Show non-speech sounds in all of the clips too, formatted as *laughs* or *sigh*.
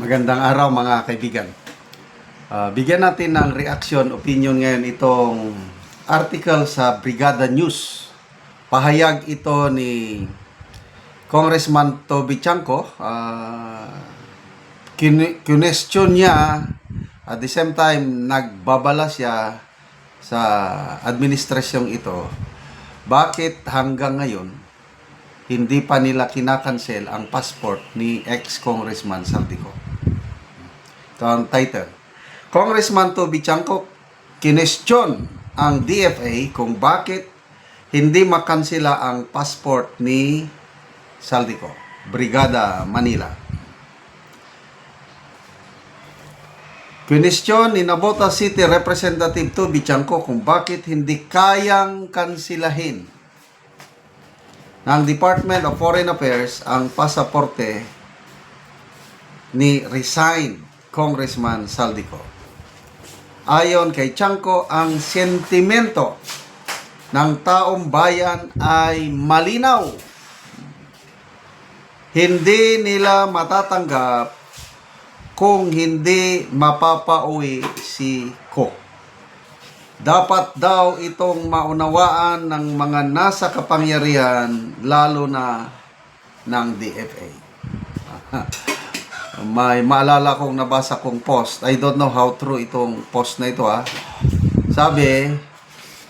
Magandang araw mga kaibigan. Ah, bigyan natin ng reaction, opinion ngayon itong article sa Brigada News. Pahayag ito ni Congressman Toby Chanko. Uh, question niya at the same time nagbabala siya sa administrasyong ito. Bakit hanggang ngayon hindi pa nila kinakancel ang passport ni ex-congressman Saldico. Ito ang title. Congressman Toby Chanko kinestyon ang DFA kung bakit hindi makansela ang passport ni Saldico, Brigada Manila. Kinestyon ni Nabota City Representative Toby Chanko kung bakit hindi kayang kansilahin ng Department of Foreign Affairs ang pasaporte ni resigned Congressman Saldico. Ayon kay Chanko, ang sentimento ng taong bayan ay malinaw. Hindi nila matatanggap kung hindi mapapauwi si Cook. Dapat daw itong maunawaan ng mga nasa kapangyarihan, lalo na ng DFA. May maalala kong nabasa kong post. I don't know how true itong post na ito ha. Sabi,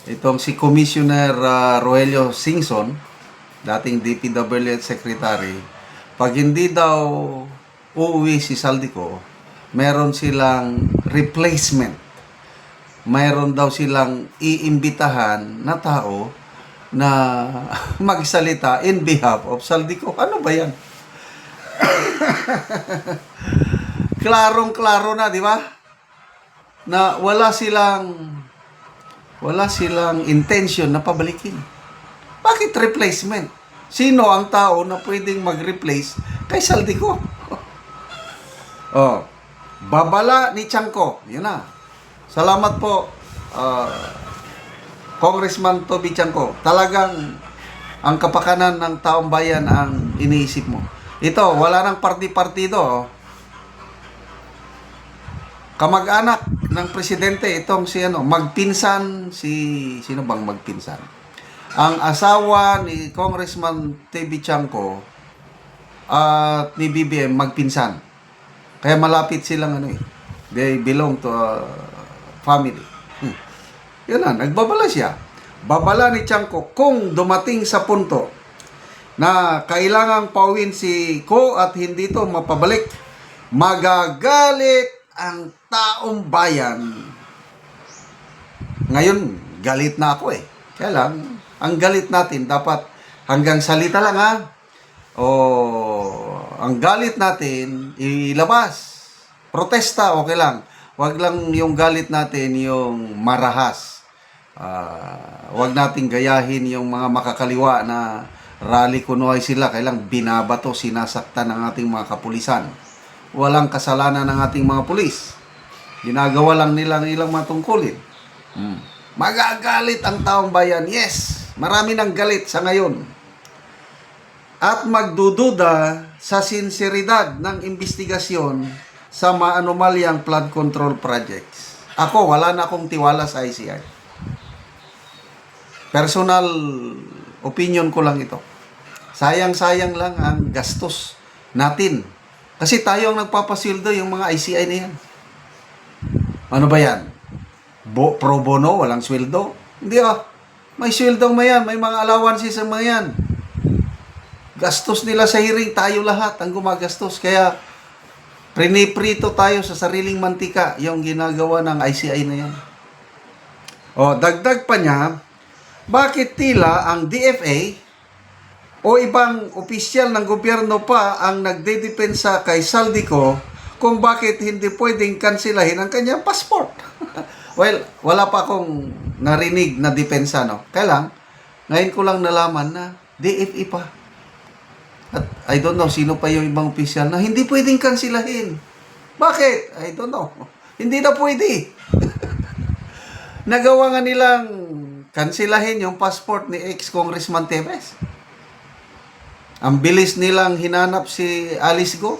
itong si Commissioner uh, Rogelio Singson, dating DPWH Secretary, pag hindi daw uuwi si Saldico, meron silang replacement mayroon daw silang iimbitahan na tao na *laughs* magsalita in behalf of Saldico. Ano ba yan? Klarong-klaro na, di ba? Na wala silang wala silang intention na pabalikin. Bakit replacement? Sino ang tao na pwedeng mag-replace kay Saldico? *laughs* oh, babala ni Chanko. Yun na. Salamat po, uh, Congressman Toby Chanko. Talagang ang kapakanan ng taong bayan ang iniisip mo. Ito, wala nang party-partido. oh. Kamag-anak ng presidente, itong si ano, magpinsan, si, sino bang magpinsan? Ang asawa ni Congressman Toby Chanko at ni BBM magpinsan. Kaya malapit silang ano eh. They belong to a family. Hmm. Yun na, nagbabala siya. Babala ni Chanko kung dumating sa punto na kailangang pauwin si Ko at hindi to mapabalik, magagalit ang taong bayan. Ngayon, galit na ako eh. Kaya lang, ang galit natin dapat hanggang salita lang ha. O ang galit natin ilabas. Protesta, okay lang. Huwag lang yung galit natin yung marahas. Ah, huwag nating gayahin yung mga makakaliwa na rally kunoy sila. Kailang binabato, sinasaktan ng ating mga kapulisan. Walang kasalanan ng ating mga pulis. Ginagawa lang nila ang ilang mga tungkulin. Hmm. Magagalit ang taong bayan. Yes, marami ng galit sa ngayon. At magdududa sa sinseridad ng investigasyon sa maanomalyang flood control projects. Ako, wala na akong tiwala sa ICI. Personal opinion ko lang ito. Sayang-sayang lang ang gastos natin. Kasi tayo ang nagpapasildo yung mga ICI na yan. Ano ba yan? Bo, pro bono, walang sweldo? Hindi ah. May sweldo mayan, may mga allowances ang mga yan. Gastos nila sa hearing, tayo lahat ang gumagastos. Kaya, Priniprito tayo sa sariling mantika yung ginagawa ng ICI na yan. O, dagdag pa niya, bakit tila ang DFA o ibang opisyal ng gobyerno pa ang nagdedepensa kay Saldico kung bakit hindi pwedeng kansilahin ang kanyang passport? *laughs* well, wala pa akong narinig na depensa, no? Kaya lang, ngayon ko lang nalaman na DFA pa. At I don't know sino pa yung ibang opisyal na hindi pwedeng kansilahin. Bakit? I don't know. *laughs* Hindi na pwede. *laughs* Nagawa nga nilang kansilahin yung passport ni ex-congressman Tevez. Ang bilis nilang hinanap si Alice Go.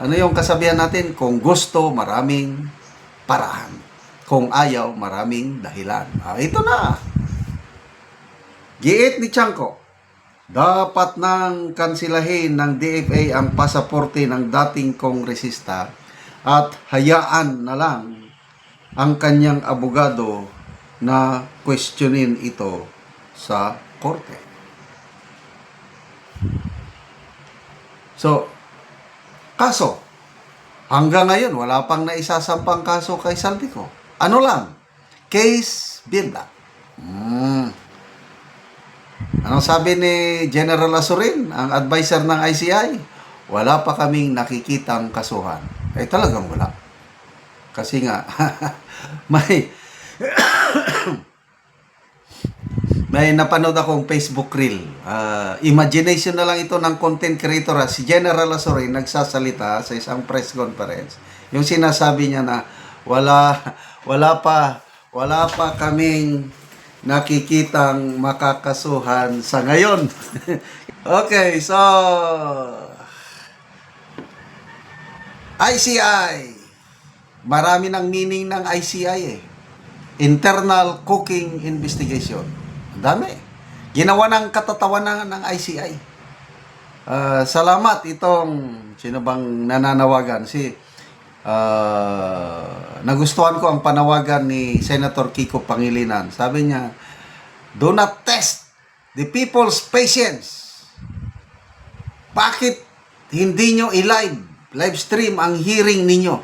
Ano yung kasabihan natin? Kung gusto, maraming paraan. Kung ayaw, maraming dahilan. Ah, ito na. Giit ni Chanko. Dapat nang kansilahin ng DFA ang pasaporte ng dating kongresista at hayaan na lang ang kanyang abogado na questionin ito sa korte. So, kaso, hanggang ngayon, wala pang naisasampang kaso kay Saldico. Ano lang? Case build. Hmm. Anong sabi ni General Asurin, ang advisor ng ICI? Wala pa kaming nakikitang kasuhan. Eh talagang wala. Kasi nga, *laughs* may may napanood akong Facebook reel. Ah, imagination na lang ito ng content creator. ah. Si General Asurin nagsasalita sa isang press conference. Yung sinasabi niya na wala wala pa wala pa kaming nakikitang makakasuhan sa ngayon. *laughs* okay, so ICI. Marami ng meaning ng ICI eh. Internal Cooking Investigation. Ang dami. Ginawa ng katatawanan ng ICI. Ah, salamat itong sino bang nananawagan si ah, nagustuhan ko ang panawagan ni Senator Kiko Pangilinan. Sabi niya, do not test the people's patience. Bakit hindi nyo i-live, live stream ang hearing ninyo?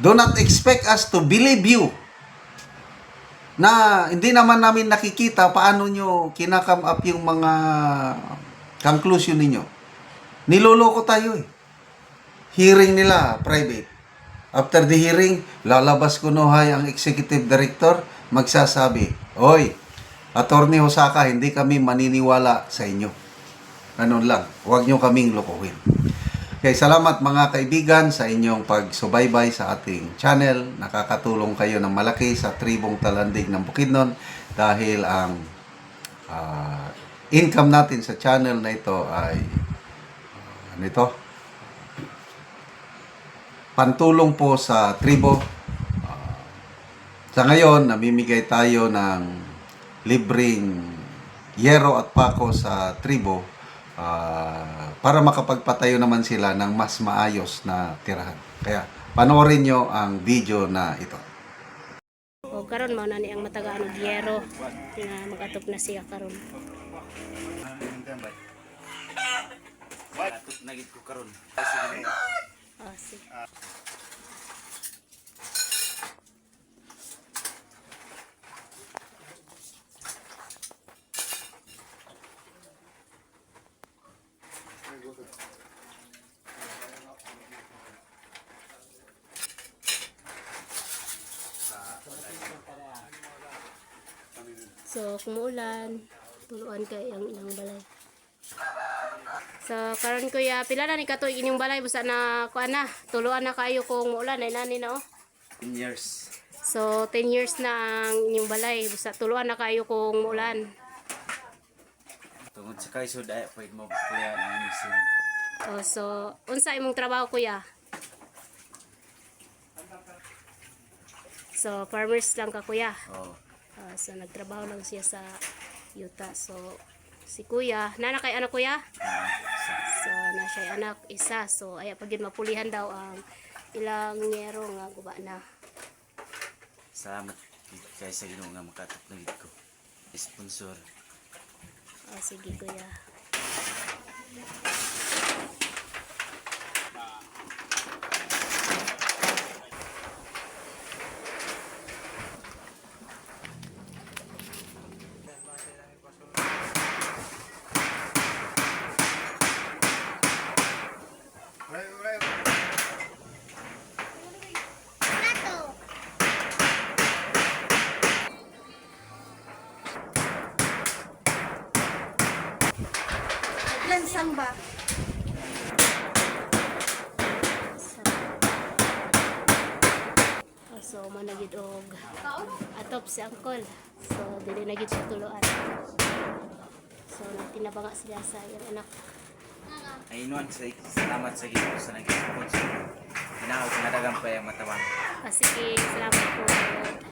Do not expect us to believe you na hindi naman namin nakikita paano nyo kinakam up yung mga conclusion ninyo. Niloloko tayo eh. Hearing nila, private. After the hearing, lalabas ko nohay ang executive director, magsasabi, Oy, Attorney Hosaka, hindi kami maniniwala sa inyo. Ganun lang. Huwag nyo kaming lokohin. Okay, salamat mga kaibigan sa inyong pagsubaybay sa ating channel. Nakakatulong kayo ng malaki sa tribong talandig ng Bukidnon dahil ang ah, income natin sa channel na ito ay ah, ano ito? Pantulong po sa tribo. Ah, sa ngayon, namimigay tayo ng libreng yero at pako sa tribo ah, para makapagpatayo naman sila ng mas maayos na tirahan. Kaya panoorin nyo ang video na ito. O karon mao na ni ang matagaan og yero nga magatop na siya karon. nagit ko karon. Ah, sige. So, kung muulan, tuluan kay ang ilang balay. So, karon kuya, pila na ni katuig inyong balay busa na kuan na, tuluan na kayo kung muulan ay nani na oh. 10 years. So, 10 years na ang inyong balay busa tuluan na kayo kung muulan. Tungod sa kaisod ay pwede mo kulihan ang misin. Oh, so, unsa imong trabaho kuya? So, farmers lang ka kuya. Oh, Ah, so, nagtrabaho lang siya sa yuta. So, si kuya, nana kay anak kuya? So, na siya anak isa. So, ay pagin mapulihan daw ang ilang ngero nga guba na. salamat kay sa Ginoo nga makatap na ko. Sponsor. Oh, sige kuya. Lansang ba? Oh, so, managid og atop si Uncle. So, dili na gid siya tuluan. So, nagtinabanga sila sa iyang anak. Ay inuan sa salamat sa Ginoo sa nag-sponsor. Hinaot nga dagang pa yung matawan. Ah, sige, salamat po.